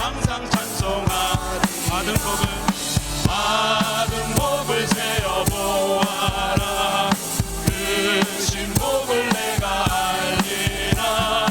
항상 찬송하리 받은 복을 받은 복을 세어보아라. 그신 복을 내가 알리나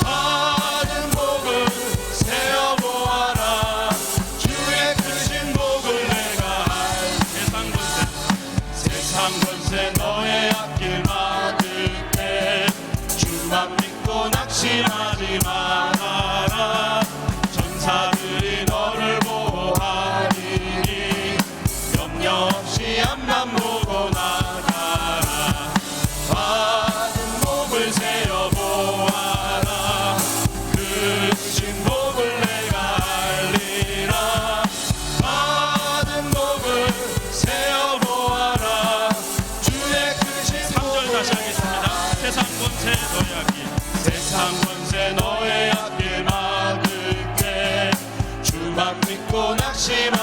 받은 복을 세어보아라. 주의 그 크신 복을 내가 알리라 세상 권세 세상 권세 너의 앞길 막을 때 주만 믿고 낙심하지 마. 번째 너의 앞길 세상 번째 너의 앞길 막을게. 주막 믿고 낙심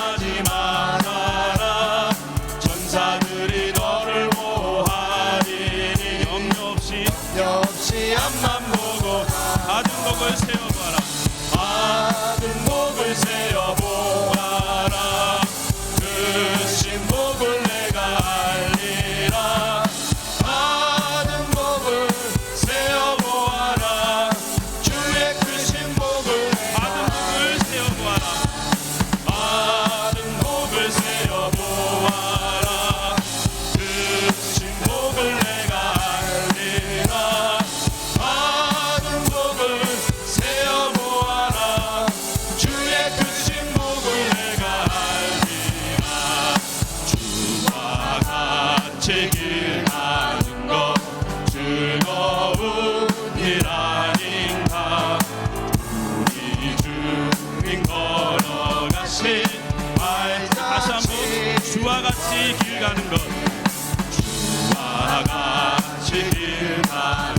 길 가는 것 주와 같이 길 가는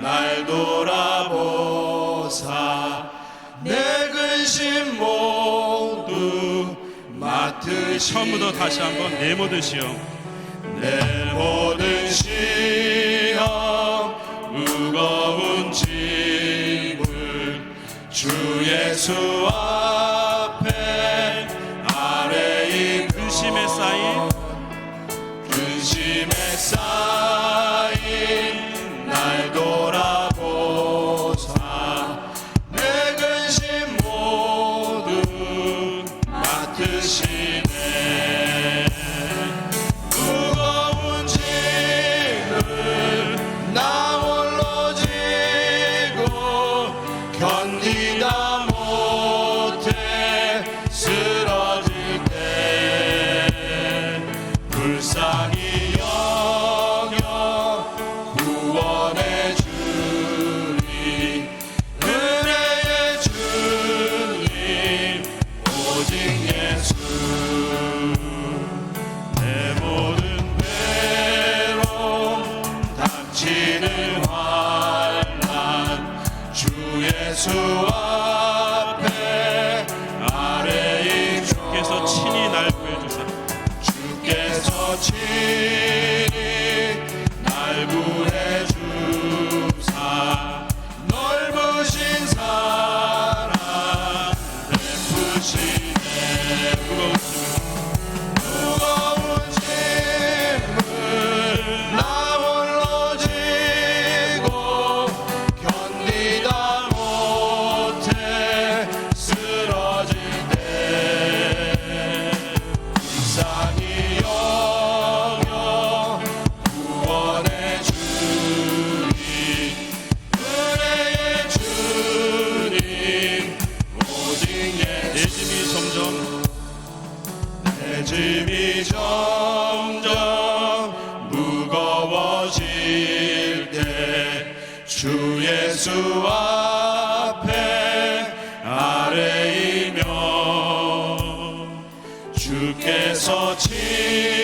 날 돌아보사. 내 근심 모두 맡으시 처음부터 다시 한번 내 모든 시험. 내 모든 시험 무거운 짐을 주 예수 앞에 아래인 근심에 쌓인 근심에 쌓인 불쌍히 주께서 친히 날 구해 주사. 넓으신 사 주께서 지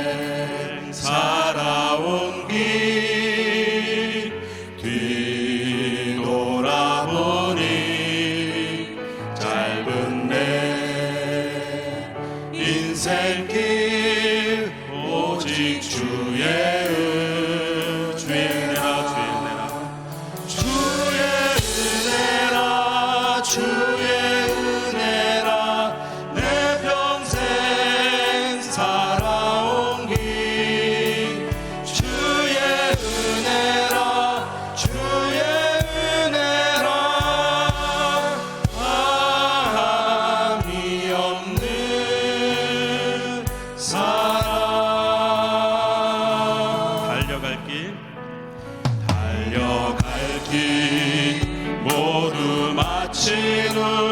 Syna